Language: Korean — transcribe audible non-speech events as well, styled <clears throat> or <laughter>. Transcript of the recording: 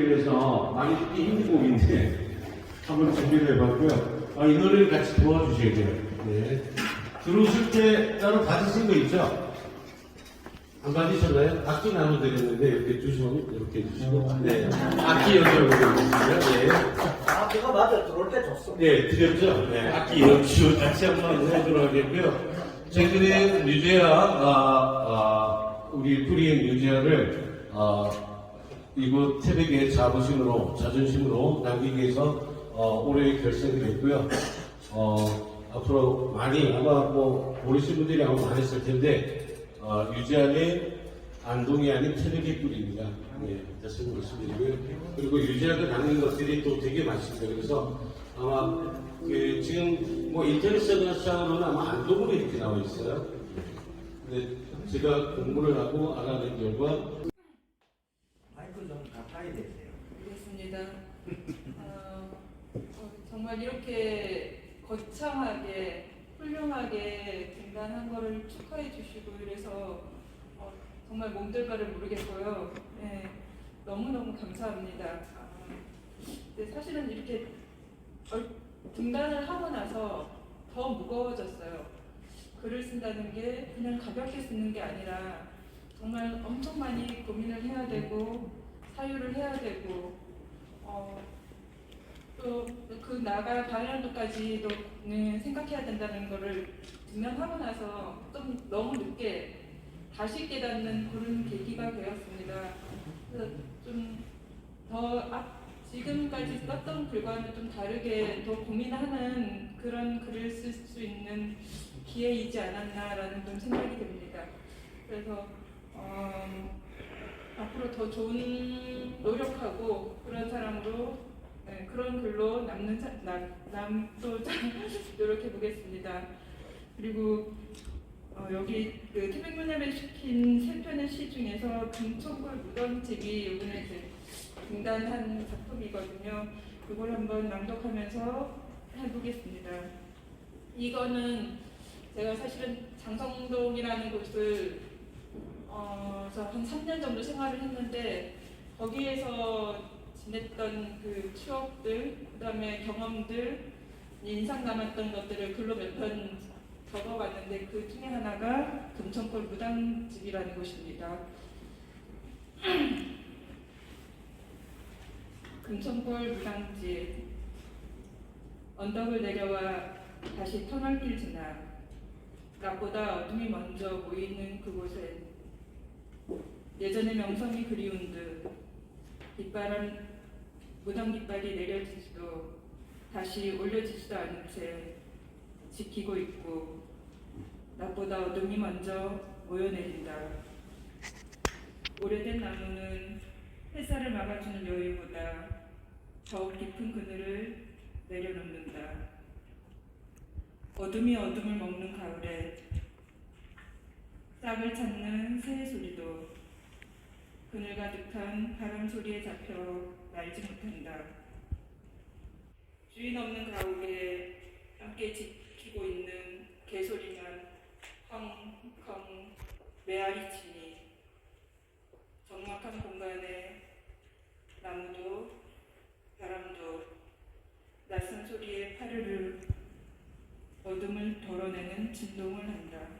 그래서 많이 듣기 힘든 곡인데 한번 준비를 해봤고요. 아, 이 노래를 같이 도와주셔야 돼요. 네. 들어오실 때 따로 받으신 거 있죠? 안 받으셨나요? 악기 나눠 드렸는데 이렇게 주시면 이렇게 주시고 네. 악기 연주하고 드리겠습니다. 네. 아, 제가 맞아. 들어올 때 줬어. 네, 드렸죠? 네, 악기 연주 다시 한번 해보도록 하겠고요. 저희들이 뮤제아, 아, 아, 우리 프리엔 뮤제아를, 아, 이곳 태백의 자부심으로, 자존심으로 남기기 위해서, 어, 올해 결성이 됐고요. 어, 앞으로 많이, 아마 뭐, 모르시는 분들이 아마 많으실 텐데, 어, 유지안의 안동이 아닌 태백의 꿀입니다. 예, 다시 말씀드리고요. 그리고 유지하게 남는 것들이 또 되게 많습니다. 그래서 아마 그 지금 뭐 인터넷상으로는 아마 안동으로 이렇게 나와 있어요. 근데 제가 공부를 하고 알아낸 결과 좀 가까이 대세요. 알겠습니다. 어, 어, 정말 이렇게 거창하게 훌륭하게 등단한 거를 축하해 주시고 이래서 어, 정말 몸둘 바를 모르겠고요. 네, 너무너무 감사합니다. 아, 사실은 이렇게 얼- 등단을 하고 나서 더 무거워졌어요. 글을 쓴다는 게 그냥 가볍게 쓰는 게 아니라 정말 엄청 많이 고민을 해야 되고 사유를 해야 되고 어, 또그 나갈 방향도까지도 는 생각해야 된다는 거를 증명하고 나서 좀 너무 늦게 다시 깨닫는 그런 계기가 되었습니다. 좀더 지금까지 썼던 글과는 좀 다르게 더 고민하는 그런 글을 쓸 수 있는 기회이지 않았나라는 좀 생각이 듭니다. 그래서 어, 앞으로 더 좋은 노력하고 그런 사람으로 네, 그런 글로 남는 사- 남, 남도 <laughs> 노력해 보겠습니다. 그리고 어, 여기 그 태백문화를 시킨 세 편의 시 중에서 금천골 무덤집이 이번에 이제 등단한 작품이거든요. 그걸 한번 낭독하면서 해보겠습니다. 이거는 제가 사실은 장성동이라는 곳을 어, 저한 3년 정도 생활을 했는데 거기에서 지냈던 그 추억들, 그다음에 경험들, 인상 남았던 것들을 글로 몇 편 적어봤는데 그 중에 하나가 금천골 무당집이라는 곳입니다. <clears throat> 금천골 무당집 언덕을 내려와 다시 터널길 지나 낮보다 어둠이 먼저 보이는 그곳에 예전의 명성이 그리운 듯 빗바람 무당 깃발이 내려지지도 다시 올려지지도 않은 채 지키고 있고 낮보다 어둠이 먼저 모여내린다. 오래된 나무는 햇살을 막아주는 여유보다 더욱 깊은 그늘을 내려놓는다. 어둠이 어둠을 먹는 가을에 싹을 찾는 새의 소리도 그늘 가득한 바람 소리에 잡혀 날지 못한다. 주인 없는 가옥에 함께 지키고 있는 개소리만 컹컹 메아리 치니 적막한 공간에 나무도 바람도 낯선 소리에 파르르 어둠을 덜어내는 진동을 한다.